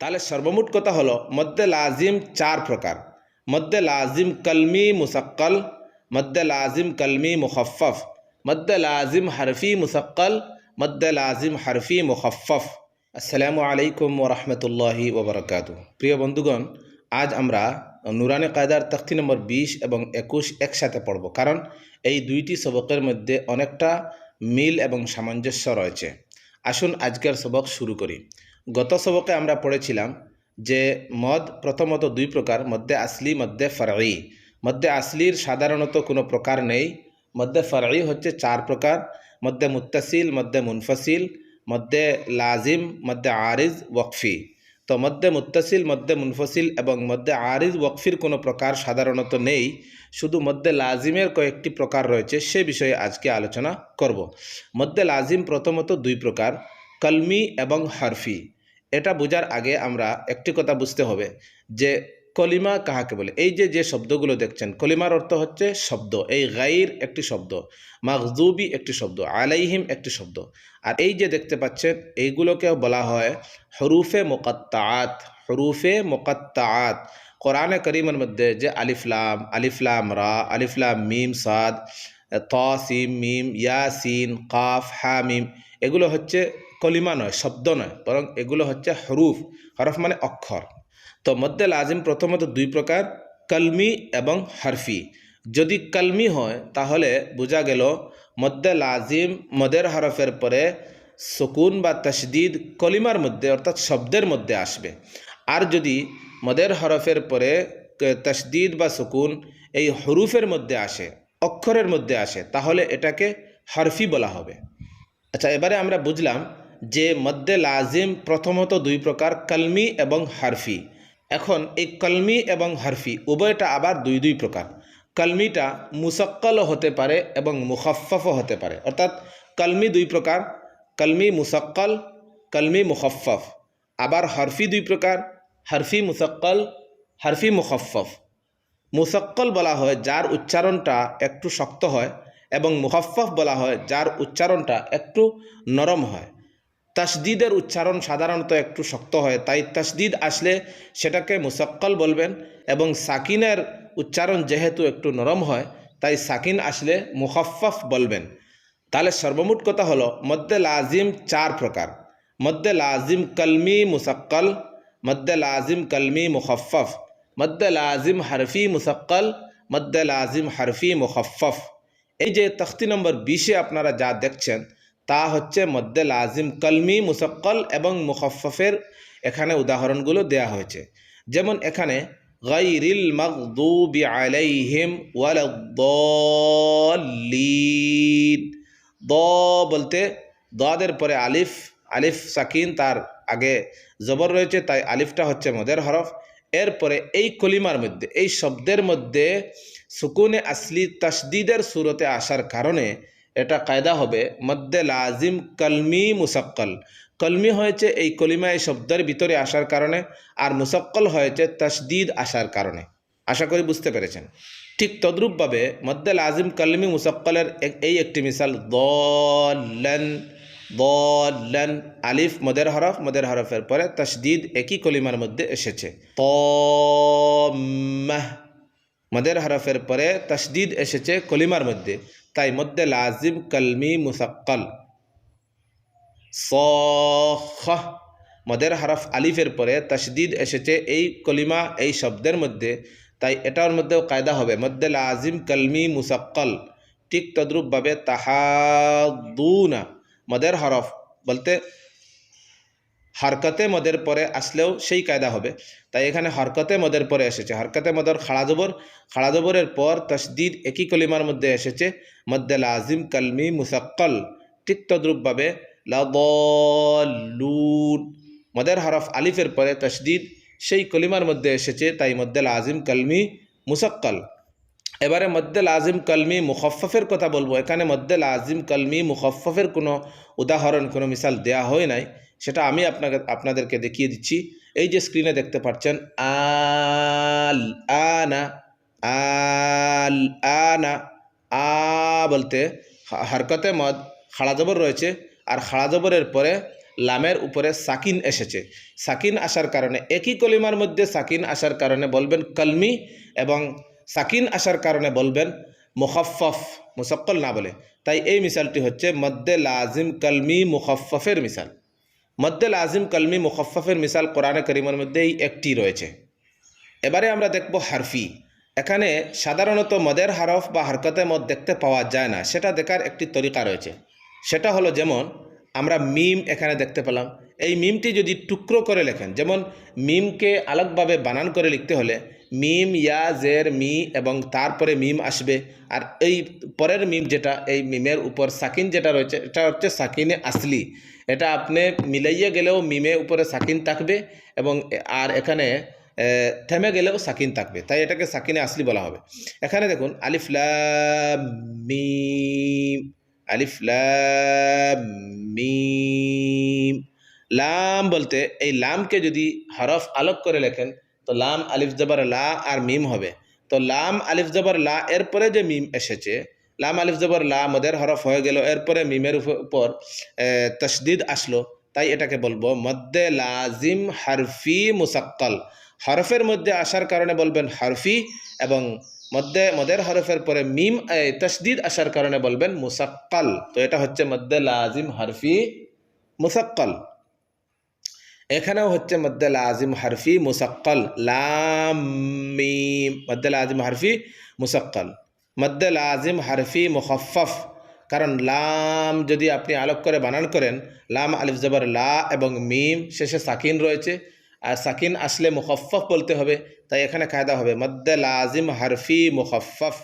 তাহলে সর্বমোট কথা হলো, মদ্দে লাজিম চার প্রকার। মদ্দে লাজিম কলমি মুসাক্কল, মদ্দে লাজিম কলমি মুখফফ মদ্দে লাজিম হরফি মুসাক্কল, মদ্দে লাজিম হরফি মুখফফ আসসালামু আলাইকুম ওরহমতুল্লাহি ওবরকাত প্রিয় বন্ধুগণ, আজ আমরা নুরানে কায়দার তখতি নম্বর বিশ এবং একুশ একসাথে পড়ব, কারণ এই দুইটি সবকের মধ্যে অনেকটা মিল এবং সামঞ্জস্য রয়েছে। আসুন আজকের সবক শুরু করি। গত সবকে আমরা পড়েছিলাম যে মদ প্রথমত দুই প্রকার, মধ্যে আসলি, মধ্যে ফরঈ। মধ্যে আসলির সাধারণত কোনো প্রকার নেই, মধ্যে ফরঈ হচ্ছে চার প্রকার, মধ্যে মুত্তাসিল, মধ্যে মুনফাসিল, মধ্যে লাজিম, মধ্যে আরিজ, ওয়কফি। তো মধ্যে মুত্তাসিল, মধ্যে মুনফসিল এবং মধ্যে আরিজ ওয়কফির কোনো প্রকার সাধারণত নেই। শুধু মধ্যে লাজিমের কয়েকটি প্রকার রয়েছে, সে বিষয়ে আজকে আলোচনা করব। মধ্যে লাজিম প্রথমত দুই প্রকার, কলমি এবং হারফি। এটা বোঝার আগে আমরা একটি কথা বুঝতে হবে যে কলিমা কাহাকে বলে? এই যে যে শব্দগুলো দেখছেন, কলিমার অর্থ হচ্ছে শব্দ। এই গাইর একটি শব্দ মাকজুবি একটি শব্দ, আলাইহিম একটি শব্দ। আর এই যে দেখতে পাচ্ছেন এইগুলোকে বলা হয় হরুফে মোকাত্তাত হরুফে মোকাত্তাত কোরআনে করিমের মধ্যে যে আলিফলাম আলিফলাম রা আলিফলাম মিম, সাদ, ত, সিম, মিম ইয়াসিন কাফ, হা, মিম, এগুলো হচ্ছে কলিমা নয়, শব্দ নয়, বরং এগুলো হচ্ছে হরুফ, হরফ মানে অক্ষর। তো মধ্যে লাজিম প্রথমত দুই প্রকার, কলমি এবং হারফি। যদি কলমি হয়, তাহলে বোঝা গেল মধ্যে লাজিম মদের হরফের পরে সুকুন বা তশদিদ কলিমার মধ্যে, অর্থাৎ শব্দের মধ্যে আসবে। আর যদি মদের হরফের পরে তশদিদ বা সুকুন এই হরুফের মধ্যে আসে, অক্ষরের মধ্যে আসে, তাহলে এটাকে হরফি বলা হবে। আচ্ছা এবারে আমরা বুঝলাম যে মধ্যে লাজিম প্রথমত দুই প্রকার, কলমি এবং হারফি। এখন এই কলমি এবং হারফি, উভয়টা আবার দুই দুই প্রকার। কলমিটা মুসক্কলও হতে পারে এবং মুখফফও হতে পারে। অর্থাৎ কলমি দুই প্রকার, কলমি মুসক্কল, কলমি মুখফফ আবার হরফি দুই প্রকার, হরফি মুসক্কল, হরফি মুখফফ মুসক্কল বলা হয় যার উচ্চারণটা একটু শক্ত হয় এবং মুখফফ বলা হয় যার উচ্চারণটা একটু নরম হয়। তাসদিদের উচ্চারণ সাধারণত একটু শক্ত হয়, তাই তাসদিদ আসলে সেটাকে মুসক্কল বলবেন এবং সাকিনের উচ্চারণ যেহেতু একটু নরম হয়, তাই সাকিন আসলে মুখফফ বলবেন। তাহলে সর্বমোট কথা হলো মধ্যে লাজিম চার প্রকার। মধ্যে লাজিম কলমি মুসক্কল মধ্যে লাজিম কলমি মুখফফ মধ্যে লাজিম হরফি মুসক্কল মধ্যে লাজিম হরফি মুখফফ এই যে তখতি নম্বর বিশে আপনারা যা দেখছেন তা হচ্ছে মধ্যে লাজিম কলমি, মুসক্কল এবং মুখফফের এখানে উদাহরণগুলো দেয়া হয়েছে। যেমন এখানে গাইরিল মকদুবি আলাইহিম ওয়ালাদ্দাল্লিন দ বলতে দদের পরে আলিফ আলিফ সাকিন তার আগে জবর রয়েছে, তাই আলিফটা হচ্ছে মদের হরফ। এরপরে এই কলিমার মধ্যে, এই শব্দের মধ্যে সুকুনে আসলি তসদিদের সুরতে আসার কারণে এটা কায়দা হবে মধ্যে লাজিম কলমি মুসক্কল। কলমি হয়েছে এই কলিমা এই শব্দের ভিতরে আসার কারণে আর মুসক্কল হয়েছে তসদিদ আসার কারণে। আশা করি বুঝতে পেরেছেন। ঠিক তদ্রূপভাবে মধ্যে লাজিম কলমি মুসক্কলের এই একটি মিসাল দলেন দলেন আলিফ, মদের হরফ, মদের হরফের পরে তসদিদ একই কলিমার মধ্যে এসেছে। ত মদের হরফের পরে তসদিদ এসেছে কলিমার মধ্যে। তাই মধ্যে লাজিম কলমি মুসাক্কল। সহ মদের হরফ আলিফের পরে তসদিদ এসেছে এই কলিমা, এই শব্দের মধ্যে। তাই এটার মধ্যেও কায়দা হবে। মধ্যে লাজিম কলমি মুসাক্কল। ঠিক তদ্রূপভাবে তাহাদুনা। মদের হরফ বলতে হরকতে মদের পরে আসলেও সেই কায়দা হবে। তাই এখানে হরকতে মদের পরে এসেছে। হরকতে মদর খাড়াজবর খাড়াজবরের পর তসদিদ একই কলিমার মধ্যে এসেছে মধ্যে লাজিম কলমি মুসক্কল, ঠিক তদ্রূপভাবে লুন মদের হরফ আলিফের পরে তসদিদ সেই কলিমার মধ্যে এসেছে, তাই মধ্যে লাজিম কলমি মুসক্কল। এবারে মধ্যে লাজিম কলমি মুখফফের কথা বলব। এখানে মধ্যে লাজিম কলমি মুখফফের কোনো উদাহরণ, কোনো মিসাল দেয়া হয় নাই। সেটা আমি আপনাকে, আপনাদেরকে দেখিয়ে দিচ্ছি। এই যে স্ক্রিনে দেখতে পাচ্ছেন, আল, আনা আল, আনা, আ বলতে হরকতে মদ খাড়া জবর রয়েছে, আর খাড়া জবরের পরে লামের উপরে সাকিন এসেছে। সাকিন আসার কারণে, একই কলিমার মধ্যে সাকিন আসার কারণে বলবেন কলমি এবং সাকিন আসার কারণে বলবেন মুখফফ মুসক্কল না বলে। তাই এই মিসালটি হচ্ছে মদ্দে লাজিম কলমি মুখফফের মিসাল। মদ্দে আজিম কলমি মুখফফের মিসাল কোরআনে করিমের মধ্যে এই একটি রয়েছে। এবারে আমরা দেখব হারফি। এখানে সাধারণত মদের হারফ বা হারকতে মদ দেখতে পাওয়া যায় না, সেটা দেখার একটি তরিকা রয়েছে। সেটা হলো যেমন, আমরা মিম এখানে দেখতে পেলাম। এই মিমটি যদি টুকরো করে লেখেন, যেমন, মিমকে আলাদভাবে বানান করে লিখতে হলে মিম, ইয়া, জের, মি এবং তারপরে মিম আসবে। আর এই পরের মিম যেটা, এই মিমের উপর সাকিন যেটা রয়েছে, এটা হচ্ছে সাকিনে আসলি। এটা আপনি মিলাইয়ে গেলেও মিমে উপরে সাকিন থাকবে এবং আর এখানে থেমে গেলেও সাকিন থাকবে। তাই এটাকে সাকিনে আসলি বলা হবে। এখানে দেখুন, আলিফ, লাম, মিম, আলিফ, লাম, মিম। লাম বলতে, এই লামকে যদি হরফ আলোক করে লেখেন, তো লাম আলিফ জবর লা আর মিম হবে। তো লাম আলিফ জবর লা এরপরে যে মিম এসেছে লাম আলিফ জবর লা মদের হরফ হয়ে গেল। এরপরে মিমের উপর তসদিদ আসলো। তাই এটাকে বলব মদ্দে লাজিম হারফি মুসাক্কাল। হরফের মধ্যে আসার কারণে বলবেন হারফি এবং মধ্যে মদের হরফের পরে মিম তসদিদ আসার কারণে বলবেন মুসাক্কাল। তো এটা হচ্ছে মধ্যে লাজিম হারফি মুসাক্কাল। এখানেও হচ্ছে মধ্যে লাজিম হারফি মুসাক্কাল। লাম, মিম মধ্যে লাজিম হারফি মুসাক্কাল। মধ্যে লাজিম হারফি মুখফফ কারণ লাম যদি আপনি আলোক করে বানান করেন, লাম, আলিফ, জবর, লা এবং মিম শেষে সাকিন রয়েছে। আর সাকিন আসলে মুখফফ বলতে হবে, তাই এখানে কায়দা হবে মধ্যে লাজিম হারফি মুখফফ